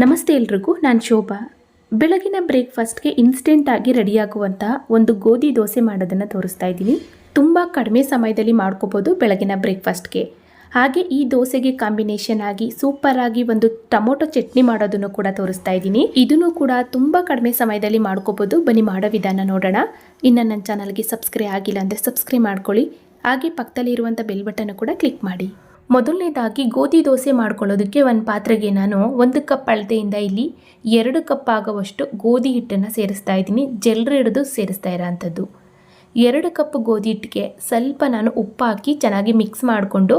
ನಮಸ್ತೆ ಎಲ್ರಿಗೂ, ನಾನು ಶೋಭಾ. ಬೆಳಗಿನ ಬ್ರೇಕ್ಫಾಸ್ಟ್ಗೆ ಇನ್ಸ್ಟೆಂಟಾಗಿ ರೆಡಿಯಾಗುವಂಥ ಒಂದು ಗೋಧಿ ದೋಸೆ ಮಾಡೋದನ್ನು ತೋರಿಸ್ತಾ ಇದ್ದೀನಿ. ತುಂಬ ಕಡಿಮೆ ಸಮಯದಲ್ಲಿ ಮಾಡ್ಕೋಬೋದು ಬೆಳಗಿನ ಬ್ರೇಕ್ಫಾಸ್ಟ್ಗೆ. ಹಾಗೆ ಈ ದೋಸೆಗೆ ಕಾಂಬಿನೇಷನ್ ಆಗಿ ಸೂಪರ್ ಆಗಿ ಒಂದು ಟೊಮೊಟೊ ಚಟ್ನಿ ಮಾಡೋದನ್ನು ಕೂಡ ತೋರಿಸ್ತಾ ಇದ್ದೀನಿ. ಇದನ್ನು ಕೂಡ ತುಂಬ ಕಡಿಮೆ ಸಮಯದಲ್ಲಿ ಮಾಡ್ಕೋಬೋದು. ಬನ್ನಿ ಮಾಡೋ ವಿಧಾನ ನೋಡೋಣ. ಇನ್ನು ನನ್ನ ಚಾನಲ್ಗೆ ಸಬ್ಸ್ಕ್ರೈಬ್ ಆಗಿಲ್ಲ ಅಂದರೆ ಸಬ್ಸ್ಕ್ರೈಬ್ ಮಾಡ್ಕೊಳ್ಳಿ. ಹಾಗೆ ಪಕ್ಕದಲ್ಲಿ ಇರುವಂಥ ಬೆಲ್ ಬಟನ್ ಕೂಡ ಕ್ಲಿಕ್ ಮಾಡಿ. ಮೊದಲನೇದಾಗಿ ಗೋಧಿ ದೋಸೆ ಮಾಡ್ಕೊಳ್ಳೋದಕ್ಕೆ ಒಂದು ಪಾತ್ರೆಗೆ ನಾನು ಒಂದು ಕಪ್ ಅಳತೆಯಿಂದ ಇಲ್ಲಿ ಎರಡು ಕಪ್ ಆಗುವಷ್ಟು ಗೋಧಿ ಹಿಟ್ಟನ್ನು ಸೇರಿಸ್ತಾ ಇದ್ದೀನಿ. ಜಲ್ರಿ ಹಿಡಿದು ಸೇರಿಸ್ತಾ ಇರೋ ಅಂಥದ್ದು ಎರಡು ಕಪ್ ಗೋಧಿ ಹಿಟ್ಟಿಗೆ ಸ್ವಲ್ಪ ನಾನು ಉಪ್ಪು ಹಾಕಿ ಚೆನ್ನಾಗಿ ಮಿಕ್ಸ್ ಮಾಡಿಕೊಂಡು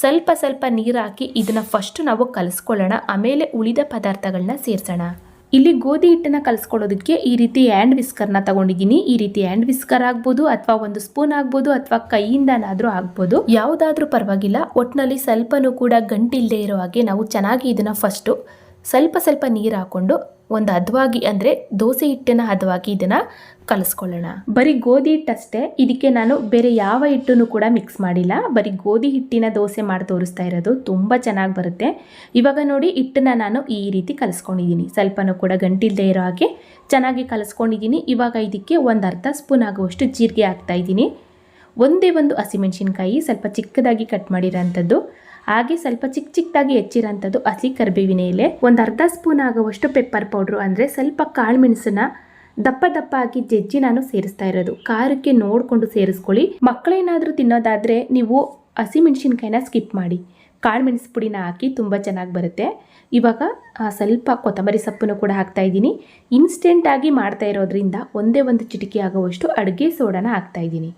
ಸ್ವಲ್ಪ ಸ್ವಲ್ಪ ನೀರು ಹಾಕಿ ಇದನ್ನು ಫಸ್ಟ್ ನಾವು ಕಲಿಸ್ಕೊಳ್ಳೋಣ. ಆಮೇಲೆ ಉಳಿದ ಪದಾರ್ಥಗಳನ್ನ ಸೇರಿಸೋಣ. ಇಲ್ಲಿ ಗೋಧಿ ಹಿಟ್ಟನ್ನು ಕಲಿಸ್ಕೊಡೋದಕ್ಕೆ ಈ ರೀತಿ ಹ್ಯಾಂಡ್ ವಿಸ್ಕರ್ನ ತಗೊಂಡಿದ್ದೀನಿ. ಈ ರೀತಿ ಹ್ಯಾಂಡ್ ವಿಸ್ಕರ್ ಆಗ್ಬೋದು ಅಥವಾ ಒಂದು ಸ್ಪೂನ್ ಆಗ್ಬೋದು ಅಥವಾ ಕೈಯಿಂದನಾದರೂ ಆಗ್ಬೋದು. ಯಾವುದಾದ್ರೂ ಪರವಾಗಿಲ್ಲ. ಒಟ್ಟಿನಲ್ಲಿ ಸ್ವಲ್ಪನೂ ಕೂಡ ಗಂಟಿಲ್ಲದೆ ಇರೋ ಹಾಗೆ ನಾವು ಚೆನ್ನಾಗಿ ಇದನ್ನು ಫಸ್ಟು ಸ್ವಲ್ಪ ಸ್ವಲ್ಪ ನೀರು ಹಾಕ್ಕೊಂಡು ಒಂದು ಹದವಾಗಿ ಅಂದರೆ ದೋಸೆ ಹಿಟ್ಟಿನ ಹದವಾಗಿ ಇದನ್ನು ಕಲಿಸ್ಕೊಳ್ಳೋಣ. ಬರೀ ಗೋಧಿ ಹಿಟ್ಟಷ್ಟೇ, ಇದಕ್ಕೆ ನಾನು ಬೇರೆ ಯಾವ ಹಿಟ್ಟನ್ನು ಕೂಡ ಮಿಕ್ಸ್ ಮಾಡಿಲ್ಲ. ಬರೀ ಗೋಧಿ ಹಿಟ್ಟಿನ ದೋಸೆ ಮಾಡಿ ತೋರಿಸ್ತಾ ಇರೋದು ತುಂಬ ಚೆನ್ನಾಗಿ ಬರುತ್ತೆ. ಇವಾಗ ನೋಡಿ ಹಿಟ್ಟನ್ನ ನಾನು ಈ ರೀತಿ ಕಲಿಸ್ಕೊಂಡಿದ್ದೀನಿ. ಸ್ವಲ್ಪನೂ ಕೂಡ ಗಂಟಿಲ್ಲದೆ ಇರೋ ಹಾಗೆ ಚೆನ್ನಾಗಿ ಕಲಿಸ್ಕೊಂಡಿದ್ದೀನಿ. ಇವಾಗ ಇದಕ್ಕೆ ಒಂದು ಅರ್ಧ ಸ್ಪೂನ್ ಆಗುವಷ್ಟು ಜೀರಿಗೆ ಹಾಕ್ತಾ ಇದ್ದೀನಿ. ಒಂದೇ ಒಂದು ಹಸಿಮೆಣಸಿನ್ಕಾಯಿ ಸ್ವಲ್ಪ ಚಿಕ್ಕದಾಗಿ ಕಟ್ ಮಾಡಿರೋಂಥದ್ದು. ಹಾಗೆ ಸ್ವಲ್ಪ ಚಿಕ್ಕ ಚಿಕ್ಕದಾಗಿ ಹೆಚ್ಚಿರೋಂಥದ್ದು ಹಸಿ ಕರಿಬೇವಿನ ಎಲೆ, ಒಂದು ಅರ್ಧ ಸ್ಪೂನ್ ಆಗುವಷ್ಟು ಪೆಪ್ಪರ್ ಪೌಡ್ರು ಅಂದರೆ ಸ್ವಲ್ಪ ಕಾಳು ಮೆಣಸನ್ನ ದಪ್ಪ ದಪ್ಪ ಹಾಕಿ ಜಜ್ಜಿ ನಾನು ಸೇರಿಸ್ತಾ ಇರೋದು. ಖಾರಕ್ಕೆ ನೋಡಿಕೊಂಡು ಸೇರಿಸ್ಕೊಳ್ಳಿ. ಮಕ್ಕಳೇನಾದರೂ ತಿನ್ನೋದಾದರೆ ನೀವು ಹಸಿಮೆಣಸಿನ್ಕಾಯಿನ ಸ್ಕಿಪ್ ಮಾಡಿ. ಕಾಳು ಮೆಣಸು ಪುಡಿನ ಹಾಕಿ ತುಂಬ ಚೆನ್ನಾಗಿ ಬರುತ್ತೆ. ಇವಾಗ ಸ್ವಲ್ಪ ಕೊತ್ತಂಬರಿ ಸೊಪ್ಪನ್ನು ಕೂಡ ಹಾಕ್ತಾ ಇದ್ದೀನಿ. ಇನ್ಸ್ಟೆಂಟಾಗಿ ಮಾಡ್ತಾ ಇರೋದ್ರಿಂದ ಒಂದೇ ಒಂದು ಚಿಟಿಕೆ ಆಗುವಷ್ಟು ಅಡುಗೆ ಸೋಡಾನ ಹಾಕ್ತಾ ಇದ್ದೀನಿ.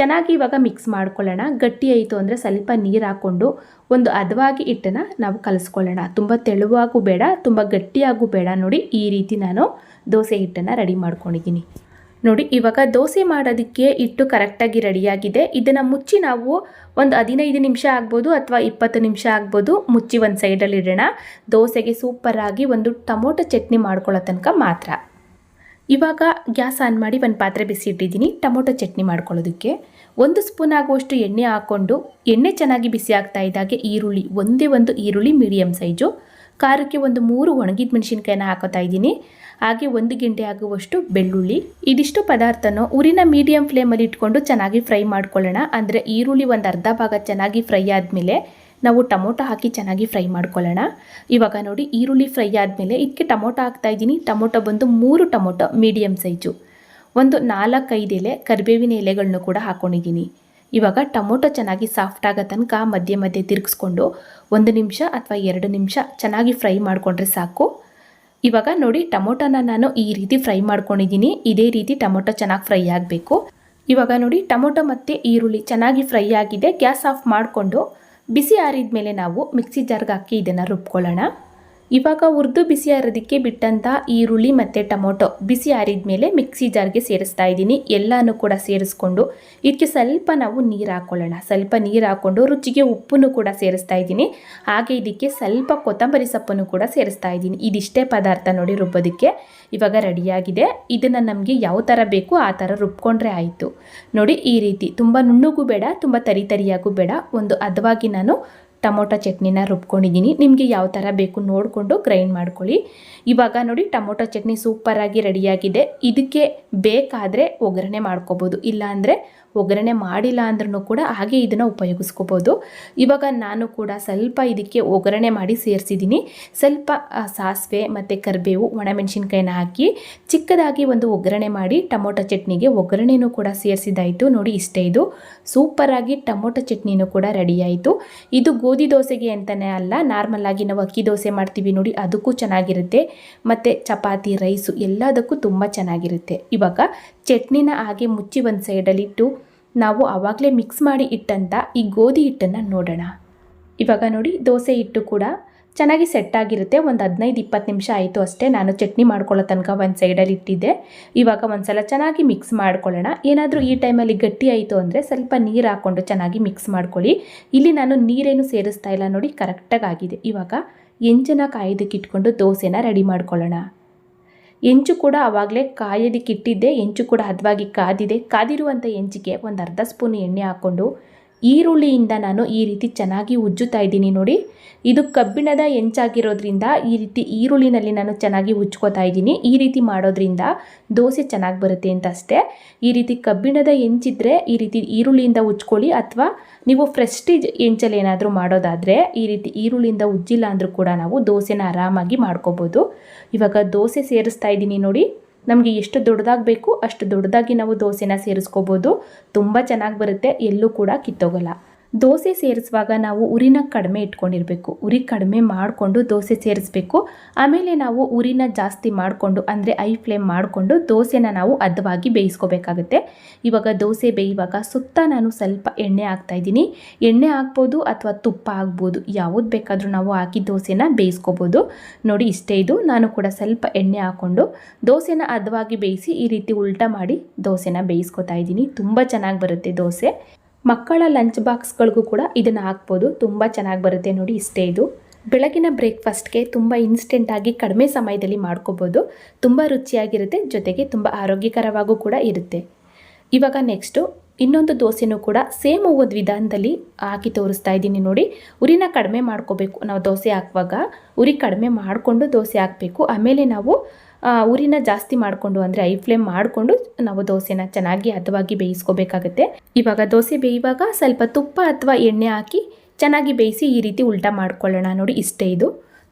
ಚೆನ್ನಾಗಿ ಇವಾಗ ಮಿಕ್ಸ್ ಮಾಡ್ಕೊಳ್ಳೋಣ. ಗಟ್ಟಿ ಆಯಿತು ಅಂದರೆ ಸ್ವಲ್ಪ ನೀರು ಹಾಕ್ಕೊಂಡು ಒಂದು ಹದವಾಗಿ ಹಿಟ್ಟನ್ನು ನಾವು ಕಲಿಸ್ಕೊಳ್ಳೋಣ. ತುಂಬ ತೆಳುವಾಗೂ ಬೇಡ, ತುಂಬ ಗಟ್ಟಿಯಾಗೂ ಬೇಡ. ನೋಡಿ, ಈ ರೀತಿ ನಾನು ದೋಸೆ ಹಿಟ್ಟನ್ನು ರೆಡಿ ಮಾಡ್ಕೊಂಡಿದ್ದೀನಿ. ನೋಡಿ, ಇವಾಗ ದೋಸೆ ಮಾಡೋದಕ್ಕೆ ಹಿಟ್ಟು ಕರೆಕ್ಟಾಗಿ ರೆಡಿಯಾಗಿದೆ ಇದನ್ನು ಮುಚ್ಚಿ ನಾವು ಒಂದು ಹದಿನೈದು ನಿಮಿಷ ಆಗ್ಬೋದು ಅಥವಾ ಇಪ್ಪತ್ತು ನಿಮಿಷ ಆಗ್ಬೋದು ಮುಚ್ಚಿ ಒಂದು ಸೈಡಲ್ಲಿ ಇಡೋಣ. ದೋಸೆಗೆ ಸೂಪರಾಗಿ ಒಂದು ಟೊಮೊಟೊ ಚಟ್ನಿ ಮಾಡ್ಕೊಳ್ಳೋ ತನಕ ಮಾತ್ರ. ಇವಾಗ ಗ್ಯಾಸ್ ಆನ್ ಮಾಡಿ ಒಂದು ಪಾತ್ರೆ ಬಿಸಿ ಇಟ್ಟಿದ್ದೀನಿ. ಟೊಮೊಟೊ ಚಟ್ನಿ ಮಾಡ್ಕೊಳ್ಳೋದಕ್ಕೆ. ಒಂದು ಸ್ಪೂನ್ ಆಗುವಷ್ಟು ಎಣ್ಣೆ ಹಾಕ್ಕೊಂಡು, ಎಣ್ಣೆ ಚೆನ್ನಾಗಿ ಬಿಸಿ ಆಗ್ತಾ ಇದ್ದಾಗೆ ಈರುಳ್ಳಿ, ಒಂದೇ ಒಂದು ಈರುಳ್ಳಿ ಮೀಡಿಯಮ್ ಸೈಜು. ಖಾರಕ್ಕೆ ಒಂದು ಮೂರು ಒಣಗಿದ ಮೆಣಸಿನ್ಕಾಯಿನ ಹಾಕೋತಾ ಇದ್ದೀನಿ. ಹಾಗೆ ಒಂದು ಗಿಂಡೆ ಆಗುವಷ್ಟು ಬೆಳ್ಳುಳ್ಳಿ. ಇದಿಷ್ಟು ಪದಾರ್ಥನೂ ಊರಿನ ಮೀಡಿಯಂ ಫ್ಲೇಮಲ್ಲಿ ಇಟ್ಕೊಂಡು ಚೆನ್ನಾಗಿ ಫ್ರೈ ಮಾಡ್ಕೊಳ್ಳೋಣ. ಅಂದರೆ ಈರುಳ್ಳಿ ಒಂದು ಅರ್ಧ ಭಾಗ ಚೆನ್ನಾಗಿ ಫ್ರೈ ಆದಮೇಲೆ ನಾವು ಟೊಮೊಟೊ ಹಾಕಿ ಚೆನ್ನಾಗಿ ಫ್ರೈ ಮಾಡ್ಕೊಳ್ಳೋಣ. ಇವಾಗ ನೋಡಿ ಈರುಳ್ಳಿ ಫ್ರೈ ಆದಮೇಲೆ ಇದಕ್ಕೆ ಟೊಮೊಟೊ ಹಾಕ್ತಾ ಇದ್ದೀನಿ. ಟೊಮೊಟೊ ಬಂದು ಮೂರು ಟೊಮೊಟೊ ಮೀಡಿಯಮ್ ಸೈಜು. ಒಂದು ನಾಲ್ಕೈದು ಎಲೆ ಕರಿಬೇವಿನ ಎಲೆಗಳನ್ನು ಕೂಡ ಹಾಕ್ಕೊಂಡಿದ್ದೀನಿ ಇವಾಗ ಟೊಮೊಟೊ ಚೆನ್ನಾಗಿ ಸಾಫ್ಟ್ ಆಗೋ ತನಕ ಮಧ್ಯೆ ಮಧ್ಯೆ ತಿರುಗಿಸ್ಕೊಂಡು ಒಂದು ನಿಮಿಷ ಅಥವಾ ಎರಡು ನಿಮಿಷ ಚೆನ್ನಾಗಿ ಫ್ರೈ ಮಾಡಿಕೊಂಡ್ರೆ ಸಾಕು. ಇವಾಗ ನೋಡಿ ಟೊಮೊಟೊನ ನಾನು ಈ ರೀತಿ ಫ್ರೈ ಮಾಡ್ಕೊಂಡಿದ್ದೀನಿ. ಇದೇ ರೀತಿ ಟೊಮೊಟೊ ಚೆನ್ನಾಗಿ ಫ್ರೈ ಆಗಬೇಕು. ಇವಾಗ ನೋಡಿ ಟೊಮೊಟೊ ಮತ್ತು ಈರುಳ್ಳಿ ಚೆನ್ನಾಗಿ ಫ್ರೈ ಆಗಿದೆ. ಗ್ಯಾಸ್ ಆಫ್ ಮಾಡಿಕೊಂಡು ಬಿಸಿ ಆರಿದ ಮೇಲೆ ನಾವು ಮಿಕ್ಸಿ ಜಾರ್ಗೆ ಹಾಕಿ ಇದನ್ನು ರುಬ್ಕೊಳ್ಳೋಣ. ಇವಾಗ ಹುರಿದು ಬಿಸಿ ಆರೋದಕ್ಕೆ ಬಿಟ್ಟಂಥ ಈರುಳ್ಳಿ ಮತ್ತು ಟೊಮೊಟೊ ಬಿಸಿ ಆರಿದ ಮೇಲೆ ಮಿಕ್ಸಿ ಜಾರ್ಗೆ ಸೇರಿಸ್ತಾ ಇದ್ದೀನಿ. ಎಲ್ಲನೂ ಕೂಡ ಸೇರಿಸ್ಕೊಂಡು ಇದಕ್ಕೆ ಸ್ವಲ್ಪ ನಾವು ನೀರು ಹಾಕ್ಕೊಳ್ಳೋಣ ಸ್ವಲ್ಪ ನೀರು ಹಾಕ್ಕೊಂಡು ರುಚಿಗೆ ಉಪ್ಪನ್ನು ಕೂಡ ಸೇರಿಸ್ತಾ ಇದ್ದೀನಿ. ಹಾಗೆ ಇದಕ್ಕೆ ಸ್ವಲ್ಪ ಕೊತ್ತಂಬರಿ ಸೊಪ್ಪನ್ನು ಕೂಡ ಸೇರಿಸ್ತಾ ಇದ್ದೀನಿ. ಇದಿಷ್ಟೇ ಪದಾರ್ಥ ನೋಡಿ ರುಬ್ಬೋದಕ್ಕೆ. ಇವಾಗ ರೆಡಿಯಾಗಿದೆ. ಇದನ್ನು ನಮಗೆ ಯಾವ ಥರ ಬೇಕು ಆ ಥರ ರುಬ್ಕೊಂಡ್ರೆ ಆಯಿತು. ನೋಡಿ ಈ ರೀತಿ. ತುಂಬ ನುಣ್ಣಗೂ ಬೇಡ, ತುಂಬ ತರಿ ತರಿಯಾಗೂ ಬೇಡ. ಒಂದು ಹದವಾಗಿ ನಾನು ಟೊಮೊಟೊ ಚಟ್ನಿನ ರುಬ್ಕೊಂಡಿದ್ದೀನಿ. ನಿಮಗೆ ಯಾವ ಥರ ಬೇಕು ನೋಡಿಕೊಂಡು ಗ್ರೈಂಡ್ ಮಾಡ್ಕೊಳ್ಳಿ. ಇವಾಗ ನೋಡಿ ಟೊಮೊಟೊ ಚಟ್ನಿ ಸೂಪರಾಗಿ ರೆಡಿಯಾಗಿದೆ ಇದಕ್ಕೆ ಬೇಕಾದರೆ ಒಗ್ಗರಣೆ ಮಾಡ್ಕೋಬೋದು. ಇಲ್ಲಾಂದರೆ ಒಗ್ಗರಣೆ ಮಾಡಿಲ್ಲ ಅಂದ್ರೂ ಕೂಡ ಹಾಗೆ ಇದನ್ನು ಉಪಯೋಗಿಸ್ಕೋಬೋದು. ಇವಾಗ ನಾನು ಕೂಡ ಸ್ವಲ್ಪ ಇದಕ್ಕೆ ಒಗ್ಗರಣೆ ಮಾಡಿ ಸೇರಿಸಿದ್ದೀನಿ. ಸ್ವಲ್ಪ ಸಾಸಿವೆ ಮತ್ತು ಕರಿಬೇವು, ಒಣಮೆಣಸಿನ್ಕಾಯಿನ ಹಾಕಿ ಚಿಕ್ಕದಾಗಿ ಒಂದು ಒಗ್ಗರಣೆ ಮಾಡಿ ಟೊಮೊಟೊ ಚಟ್ನಿಗೆ ಒಗ್ಗರಣೆನೂ ಕೂಡ ಸೇರಿಸಿದಾಯಿತು ನೋಡಿ ಇಷ್ಟೇ ಇದು. ಸೂಪರಾಗಿ ಟೊಮೊಟೊ ಚಟ್ನಿನೂ ಕೂಡ ರೆಡಿಯಾಯಿತು ಇದು ಇದು ಗೋಧಿ ದೋಸೆಗೆ ಅಂತಲೇ ಅಲ್ಲ ನಾರ್ಮಲ್ ಆಗಿ ನಾವು ಅಕ್ಕಿ ದೋಸೆ ಮಾಡ್ತೀವಿ ನೋಡಿ, ಅದಕ್ಕೂ ಚೆನ್ನಾಗಿರುತ್ತೆ. ಮತ್ತು ಚಪಾತಿ ರೈಸು ಎಲ್ಲದಕ್ಕೂ ತುಂಬ ಚೆನ್ನಾಗಿರುತ್ತೆ. ಇವಾಗ ಚಟ್ನಿನ ಹಾಗೆ ಮುಚ್ಚಿ ಒಂದು ಸೈಡಲ್ಲಿಟ್ಟು ನಾವು ಆವಾಗಲೇ ಮಿಕ್ಸ್ ಮಾಡಿ ಇಟ್ಟಂಥ ಈ ಗೋಧಿ ಹಿಟ್ಟನ್ನು ನೋಡೋಣ. ಇವಾಗ ನೋಡಿ, ದೋಸೆ ಹಿಟ್ಟು ಕೂಡ ಚೆನ್ನಾಗಿ ಸೆಟ್ ಆಗಿರುತ್ತೆ. ಒಂದು ಹದಿನೈದು, ಇಪ್ಪತ್ತು ನಿಮಿಷ ಆಯಿತು ಅಷ್ಟೇ. ನಾನು ಚಟ್ನಿ ಮಾಡ್ಕೊಳ್ಳೋ ತನಕ ಒಂದು ಸೈಡಲ್ಲಿ ಇಟ್ಟಿದ್ದೆ. ಇವಾಗ ಒಂದು ಸಲ ಚೆನ್ನಾಗಿ ಮಿಕ್ಸ್ ಮಾಡ್ಕೊಳ್ಳೋಣ. ಏನಾದರೂ ಈ ಟೈಮಲ್ಲಿ ಗಟ್ಟಿ ಆಯಿತು ಅಂದರೆ ಸ್ವಲ್ಪ ನೀರು ಹಾಕ್ಕೊಂಡು ಚೆನ್ನಾಗಿ ಮಿಕ್ಸ್ ಮಾಡ್ಕೊಳ್ಳಿ. ಇಲ್ಲಿ ನಾನು ನೀರೇನು ಸೇರಿಸ್ತಾ ಇಲ್ಲ ನೋಡಿ ಕರೆಕ್ಟಾಗಿ ಆಗಿದೆ. ಇವಾಗ ಎಂಚನ ಕಾಯೋದಕ್ಕೆ ಇಟ್ಕೊಂಡು ದೋಸೆನ ರೆಡಿ ಮಾಡ್ಕೊಳ್ಳೋಣ. ಹೆಂಚು ಕೂಡ ಆವಾಗಲೇ ಕಾಯೋದಕ್ಕಿಟ್ಟಿದ್ದೆ ಹೆಂಚು ಕೂಡ ಹದವಾಗಿ ಕಾದಿದೆ. ಕಾದಿರುವಂಥ ಹೆಂಚಿಗೆ ಒಂದು ಅರ್ಧ ಸ್ಪೂನ್ ಎಣ್ಣೆ ಹಾಕ್ಕೊಂಡು ಈರುಳ್ಳಿಯಿಂದ ನಾನು ಈ ರೀತಿ ಚೆನ್ನಾಗಿ ಉಜ್ಜುತ್ತಾ ಇದ್ದೀನಿ ನೋಡಿ. ಇದು ಕಬ್ಬಿಣದ ಹೆಂಚಾಗಿರೋದ್ರಿಂದ ಈ ರೀತಿ ಈರುಳ್ಳಿನಲ್ಲಿ ನಾನು ಚೆನ್ನಾಗಿ ಉಜ್ಕೋತಾ ಇದ್ದೀನಿ. ಈ ರೀತಿ ಮಾಡೋದ್ರಿಂದ ದೋಸೆ ಚೆನ್ನಾಗಿ ಬರುತ್ತೆ ಅಂತ ಅಷ್ಟೇ. ಈ ರೀತಿ ಕಬ್ಬಿಣದ ಹೆಂಚಿದ್ರೆ ಈ ರೀತಿ ಈರುಳ್ಳಿಯಿಂದ ಉಜ್ಕೊಳ್ಳಿ ಅಥವಾ ನೀವು ಫ್ರೆಸ್ಟೀಜ್ ಹೆಂಚಲ್ಲಿ ಏನಾದರೂ ಮಾಡೋದಾದರೆ ಈ ರೀತಿ ಈರುಳ್ಳಿಯಿಂದ ಉಜ್ಜಿಲ್ಲ ಅಂದರೂ ಕೂಡ ನಾವು ದೋಸೆನ ಆರಾಮಾಗಿ ಮಾಡ್ಕೋಬೋದು. ಇವಾಗ ದೋಸೆ ಸೇರಿಸ್ತಾ ಇದ್ದೀನಿ ನೋಡಿ. ನಮಗೆ ಎಷ್ಟು ದೊಡ್ಡದಾಗಿ ಬೇಕು ಅಷ್ಟು ದೊಡ್ಡದಾಗಿ ನಾವು ದೋಸೆನ ಸೇರಿಸ್ಕೋಬೋದು. ತುಂಬ ಚೆನ್ನಾಗಿ ಬರುತ್ತೆ. ಎಲ್ಲೂ ಕೂಡ ಕಿತ್ತೋಗಲ್ಲ. ದೋಸೆ ಸೇರಿಸುವಾಗ ನಾವು ಉರಿನ ಕಡಿಮೆ ಇಟ್ಕೊಂಡಿರಬೇಕು. ಉರಿ ಕಡಿಮೆ ಮಾಡಿಕೊಂಡು ದೋಸೆ ಸೇರಿಸ್ಬೇಕು. ಆಮೇಲೆ ನಾವು ಉರಿನ ಜಾಸ್ತಿ ಮಾಡಿಕೊಂಡು, ಅಂದರೆ ಐ ಫ್ಲೇಮ್ ಮಾಡಿಕೊಂಡು ದೋಸೆನ ನಾವು ಹದವಾಗಿ ಬೇಯಿಸ್ಕೋಬೇಕಾಗುತ್ತೆ. ಇವಾಗ ದೋಸೆ ಬೇಯುವಾಗ ಸುತ್ತ ನಾನು ಸ್ವಲ್ಪ ಎಣ್ಣೆ ಹಾಕ್ತಾಯಿದ್ದೀನಿ ಎಣ್ಣೆ ಹಾಕ್ಬೋದು ಅಥವಾ ತುಪ್ಪ ಆಗ್ಬೋದು ಯಾವುದು ಬೇಕಾದರೂ ನಾವು ಹಾಕಿ ದೋಸೆನ ಬೇಯಿಸ್ಕೋಬೋದು. ನೋಡಿ ಇಷ್ಟೇ ಇದು. ನಾನು ಕೂಡ ಸ್ವಲ್ಪ ಎಣ್ಣೆ ಹಾಕ್ಕೊಂಡು ದೋಸೆನ ಹದವಾಗಿ ಬೇಯಿಸಿ ಈ ರೀತಿ ಉಲ್ಟಾ ಮಾಡಿ ದೋಸೆನ ಬೇಯಿಸ್ಕೊತಾ ಇದ್ದೀನಿ. ತುಂಬ ಚೆನ್ನಾಗಿ ಬರುತ್ತೆ ದೋಸೆ. ಮಕ್ಕಳ ಲಂಚ್ ಬಾಕ್ಸ್ಗಳಿಗೂ ಕೂಡ ಇದನ್ನು ಹಾಕ್ಬೋದು. ತುಂಬ ಚೆನ್ನಾಗಿ ಬರುತ್ತೆ ನೋಡಿ ಇಷ್ಟೇ ಇದು. ಬೆಳಗಿನ ಬ್ರೇಕ್ಫಾಸ್ಟ್ಗೆ ತುಂಬ ಇನ್ಸ್ಟೆಂಟಾಗಿ ಕಡಿಮೆ ಸಮಯದಲ್ಲಿ ಮಾಡ್ಕೋಬೋದು. ತುಂಬ ರುಚಿಯಾಗಿರುತ್ತೆ, ಜೊತೆಗೆ ತುಂಬ ಆರೋಗ್ಯಕರವಾಗೂ ಕೂಡ ಇರುತ್ತೆ. ಇವಾಗ ನೆಕ್ಸ್ಟು ಇನ್ನೊಂದು ದೋಸೆನೂ ಕೂಡ ಸೇಮ್ ಒಂದು ವಿಧಾನದಲ್ಲಿ ಹಾಕಿ ತೋರಿಸ್ತಾ ಇದ್ದೀನಿ ನೋಡಿ. ಉರಿನ ಕಡಿಮೆ ಮಾಡ್ಕೋಬೇಕು. ನಾವು ದೋಸೆ ಹಾಕುವಾಗ ಉರಿ ಕಡಿಮೆ ಮಾಡಿಕೊಂಡು ದೋಸೆ ಹಾಕಬೇಕು. ಆಮೇಲೆ ನಾವು ಉರಿನ ಜಾಸ್ತಿ ಮಾಡಿಕೊಂಡು ಅಂದರೆ ಐ ಫ್ಲೇಮ್ ಮಾಡಿಕೊಂಡು ನಾವು ದೋಸೆನ ಚೆನ್ನಾಗಿ ಹದವಾಗಿ ಬೇಯಿಸ್ಕೋಬೇಕಾಗತ್ತೆ. ಇವಾಗ ದೋಸೆ ಬೇಯುವಾಗ ಸ್ವಲ್ಪ ತುಪ್ಪ ಅಥವಾ ಎಣ್ಣೆ ಹಾಕಿ ಚೆನ್ನಾಗಿ ಬೇಯಿಸಿ ಈ ರೀತಿ ಉಲ್ಟಾ ಮಾಡ್ಕೊಳ್ಳೋಣ ನೋಡಿ ಇಷ್ಟೇ ಇದು.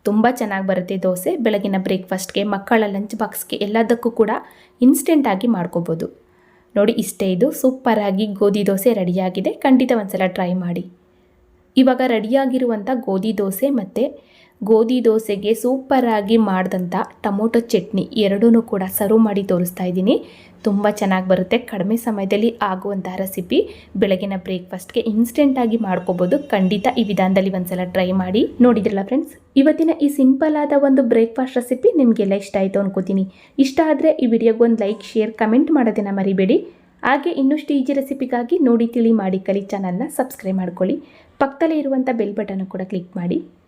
ತುಂಬ ಚೆನ್ನಾಗಿ ಬರುತ್ತೆ ದೋಸೆ. ಬೆಳಗಿನ ಬ್ರೇಕ್ಫಾಸ್ಟ್ಗೆ, ಮಕ್ಕಳ ಲಂಚ್ ಬಾಕ್ಸ್ಗೆ ಎಲ್ಲದಕ್ಕೂ ಕೂಡ ಇನ್ಸ್ಟೆಂಟಾಗಿ ಮಾಡ್ಕೋಬೋದು. ನೋಡಿ ಇಷ್ಟೇ ಇದು. ಸೂಪರಾಗಿ ಗೋಧಿ ದೋಸೆ ರೆಡಿಯಾಗಿದೆ. ಖಂಡಿತ ಒಂದು ಸಲ ಟ್ರೈ ಮಾಡಿ. ಇವಾಗ ರೆಡಿಯಾಗಿರುವಂಥ ಗೋಧಿ ದೋಸೆ ಮತ್ತು ಗೋಧಿ ದೋಸೆಗೆ ಸೂಪರಾಗಿ ಮಾಡಿದಂಥ ಟೊಮೊಟೊ ಚಟ್ನಿ ಎರಡೂ ಕೂಡ ಸರ್ವ್ ಮಾಡಿ ತೋರಿಸ್ತಾ ಇದ್ದೀನಿ. ತುಂಬ ಚೆನ್ನಾಗಿ ಬರುತ್ತೆ. ಕಡಿಮೆ ಸಮಯದಲ್ಲಿ ಆಗುವಂತಹ ರೆಸಿಪಿ ಬೆಳಗಿನ ಬ್ರೇಕ್ಫಾಸ್ಟ್ಗೆ ಇನ್ಸ್ಟೆಂಟಾಗಿ ಮಾಡ್ಕೋಬೋದು. ಖಂಡಿತ ಈ ವಿಧಾನದಲ್ಲಿ ಒಂದ್ಸಲ ಟ್ರೈ ಮಾಡಿ ನೋಡಿದ್ರಲ್ಲ ಫ್ರೆಂಡ್ಸ್ ಇವತ್ತಿನ ಈ ಸಿಂಪಲ್ ಆದ ಒಂದು ಬ್ರೇಕ್ಫಾಸ್ಟ್ ರೆಸಿಪಿ ನಿಮಗೆಲ್ಲ ಇಷ್ಟ ಆಯಿತು ಅನ್ಕೋತೀನಿ. ಇಷ್ಟ ಆದರೆ ಈ ವಿಡಿಯೋಗೆ ಒಂದು ಲೈಕ್ ಶೇರ್ ಕಮೆಂಟ್ ಮಾಡೋದನ್ನು ಮರಿಬೇಡಿ. ಹಾಗೆ ಇನ್ನಷ್ಟು ಈಜಿ ರೆಸಿಪಿಗಾಗಿ ನೋಡಿ, ತಿಳಿ ಮಾಡಿ ಕಲಿ ಚಾನಲ್ನ ಸಬ್ಸ್ಕ್ರೈಬ್ ಮಾಡ್ಕೊಳ್ಳಿ. ಪಕ್ಕದಲ್ಲೇ ಇರುವಂಥ ಬೆಲ್ ಬಟನ್ ಕೂಡ ಕ್ಲಿಕ್ ಮಾಡಿ.